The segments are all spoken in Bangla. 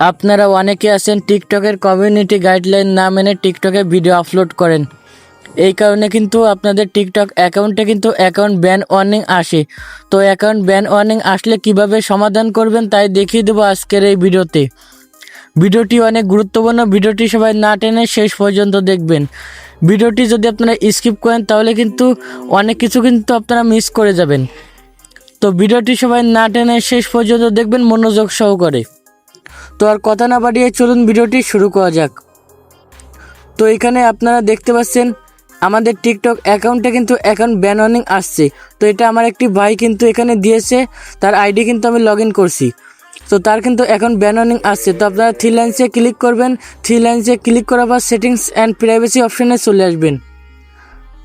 আপনারা অনেকে আছেন টিকটকের কমিউনিটি গাইডলাইন না মেনে টিকটকে ভিডিও আপলোড করেন। এই কারণে কিন্তু আপনাদের টিকটক অ্যাকাউন্টে কিন্তু অ্যাকাউন্ট ব্যান ওয়ার্নিং আসে। তো অ্যাকাউন্ট ব্যান ওয়ার্নিং আসলে কীভাবে সমাধান করবেন তাই দেখিয়ে দেবো আজকের এই ভিডিওতে। ভিডিওটি অনেক গুরুত্বপূর্ণ, ভিডিওটি সবাই না টেনে শেষ পর্যন্ত দেখবেন। ভিডিওটি যদি আপনারা স্কিপ করেন তাহলে কিন্তু অনেক কিছু কিন্তু আপনারা মিস করে যাবেন। তো ভিডিওটি সবাই না টেনে শেষ পর্যন্ত দেখবেন, মনোযোগ সহকারে। তো আর কথা না বাড়িয়ে চলুন ভিডিওটি শুরু করা যাক। তো এখানে আপনারা দেখতে পাচ্ছেন, আমাদের টিকটক অ্যাকাউন্টে কিন্তু অ্যাকাউন্ট ব্যান ওয়ার্নিং আসছে। তো এটা আমার একটি ভাই কিন্তু এখানে দিয়েছে, তার আইডি কিন্তু আমি লগ করছি। তো তার কিন্তু এখন ব্যান ওয়ার্নিং আসছে। তো আপনারা থ্রি লাইন্সে ক্লিক করবেন। থ্রি লাইন্সে ক্লিক করার পর সেটিংস অ্যান্ড প্রাইভেসি অপশানে চলে আসবেন।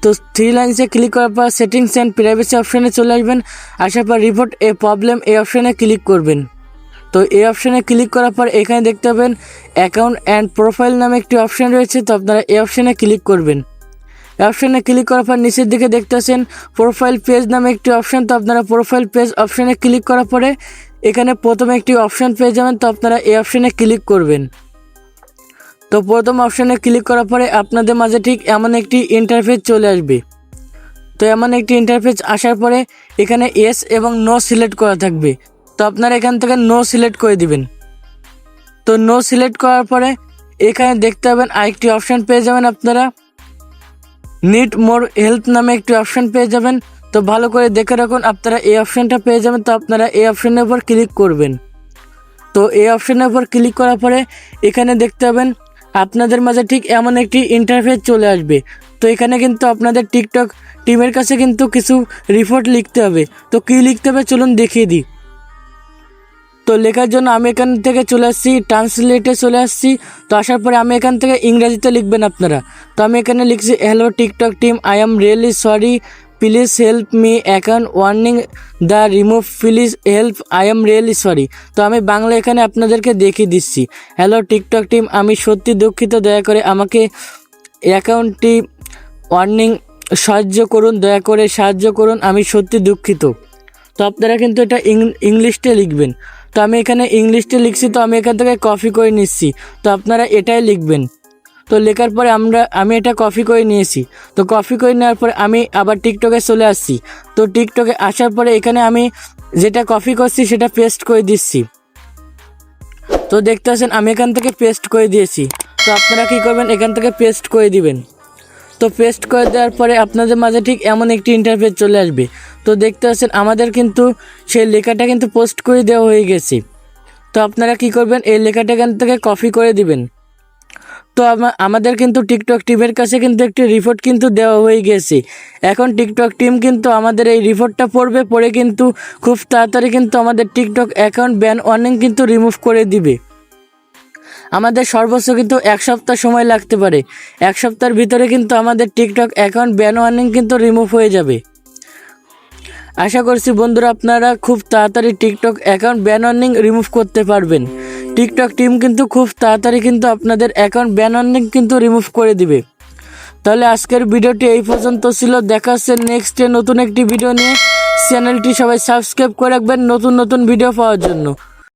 তো থ্রি লাইন্সে ক্লিক করার পর সেটিংস অ্যান্ড প্রাইভেসি অপশানে চলে আসবেন। আসার পর রিপোর্ট এ প্রবলেম এই অপশানে ক্লিক করবেন। তো এই অপশানে ক্লিক করার পর এখানে দেখতে পাবেন অ্যাকাউন্ট অ্যান্ড প্রোফাইল নামে একটি অপশান রয়েছে, তো আপনারা এই অপশানে ক্লিক করবেন। অপশানে ক্লিক করার পর নিচের দিকে দেখতে পাচ্ছেন প্রোফাইল পেজ নামে একটি অপশান তো আপনারা প্রোফাইল পেজ অপশানে ক্লিক করার পরে এখানে প্রথমে একটি অপশান পেয়ে যাবেন, তো আপনারা এই অপশানে ক্লিক করবেন। তো প্রথম অপশানে ক্লিক করার পরে আপনাদের মাঝে ঠিক এমন একটি ইন্টারফেস চলে আসবে। তো এমন একটি ইন্টারফেস আসার পরে এখানে এস এবং নো সিলেক্ট করা থাকবে। তো আপনারা এখান থেকে নো সিলেক্ট করে দিবেন। তো নো সিলেক্ট করার পরে এখানে দেখতে পাবেন আরেকটি অপশান পেয়ে যাবেন আপনারা। নিট মোর হেল্প নামে একটি অপশান পেয়ে যাবেন। তো ভালো করে দেখে রাখুন, আপনারা এই অপশানটা পেয়ে যাবেন, তো আপনারা এই অপশানের উপর ক্লিক করবেন। তো এই অপশানের উপর ক্লিক করার পরে এখানে দেখতে পাবেন, আপনাদের মাঝে ঠিক এমন একটি ইন্টারফেস চলে আসবে। তো এখানে কিন্তু আপনাদের টিকটক টিমের কাছে কিন্তু কিছু রিপোর্ট লিখতে হবে। তো কী লিখতে হবে চলুন দেখিয়ে দিই। তো লেখার জন্য আমি এখান থেকে চলে আসছি ট্রান্সলেটে চলে আসছি। তো আসার পরে আমি এখান থেকে ইংরাজিতে লিখবেন আপনারা। তো আমি এখানে লিখছি hello TikTok team I am really sorry please help me account warning the remove please help I am really sorry তো আমি বাংলা এখানে আপনাদেরকে দেখিয়ে দিচ্ছি। হ্যালো টিকটক টিম আমি সত্যি দুঃখিত। দয়া করে আমাকে অ্যাকাউন্টটি ওয়ার্নিং সাহায্য করুন। দয়া করে সাহায্য করুন। আমি সত্যি দুঃখিত। তো আপনারা কিন্তু এটা ইংলিশে লিখবেন। তো আমি এখানে ইংলিশে লিখছি, তো আমি এখান থেকে কপি করে নিচ্ছি। তো আপনারা এটাই লিখবেন। তো লেখার পরে আমরা, আমি এটা কপি করে নিয়েছি। তো কপি করে নেওয়ার পরে আমি আবার টিকটকে চলে আসছি। তো টিকটকে আসার পরে এখানে আমি যেটা কপি করছি, সেটা পেস্ট করে দিচ্ছি। তো দেখতে পাচ্ছেন, আমি এখান থেকে পেস্ট করে দিয়েছি। তো আপনারা কী করবেন, এখান থেকে পেস্ট করে দিবেন। তো পেস্ট করে দেওয়ার পরে আপনাদের মাঝে ঠিক এমন একটি ইন্টারফেস চলে আসবে। তো দেখতে পাচ্ছেন, আমাদের কিন্তু সেই লেখাটা কিন্তু পোস্ট করে দেওয়া হয়ে গেছে। তো আপনারা কি করবেন, এই লেখাটা এখান থেকে কপি করে দিবেন। তো আমাদের কিন্তু টিকটক টিমের কাছে কিন্তু একটি রিপোর্ট কিন্তু দেওয়া হয়ে গেছে। এখন টিকটক টিম কিন্তু আমাদের এই রিপোর্টটা পড়বে, পড়ে কিন্তু খুব তাড়াতাড়ি কিন্তু আমাদের টিকটক অ্যাকাউন্ট ব্যান ওয়ার্নিং কিন্তু রিমুভ করে দিবে। আমাদের সর্বোচ্চ কিন্তু এক সপ্তাহ সময় লাগতে পারে। এক সপ্তাহের ভিতরে কিন্তু আমাদের টিকটক অ্যাকাউন্ট ব্যান ওয়ার্নিং কিন্তু রিমুভ হয়ে যাবে। আশা করছি বন্ধুরা আপনারা খুব তাড়াতাড়ি TikTok account ban warning remove করতে পারবেন। টিকটক টিম কিন্তু খুব তাড়াতাড়ি কিন্তু আপনাদের অ্যাকাউন্ট ব্যান ওয়ার্নিং কিন্তু রিমুভ করে দিবে। তাহলে আজকের ভিডিওটি এই পর্যন্ত ছিল। দেখা হচ্ছে নেক্সটে নতুন একটি ভিডিও নিয়ে। চ্যানেলটি সবাই সাবস্ক্রাইব করে রাখবেন নতুন নতুন ভিডিও পাওয়ার জন্য।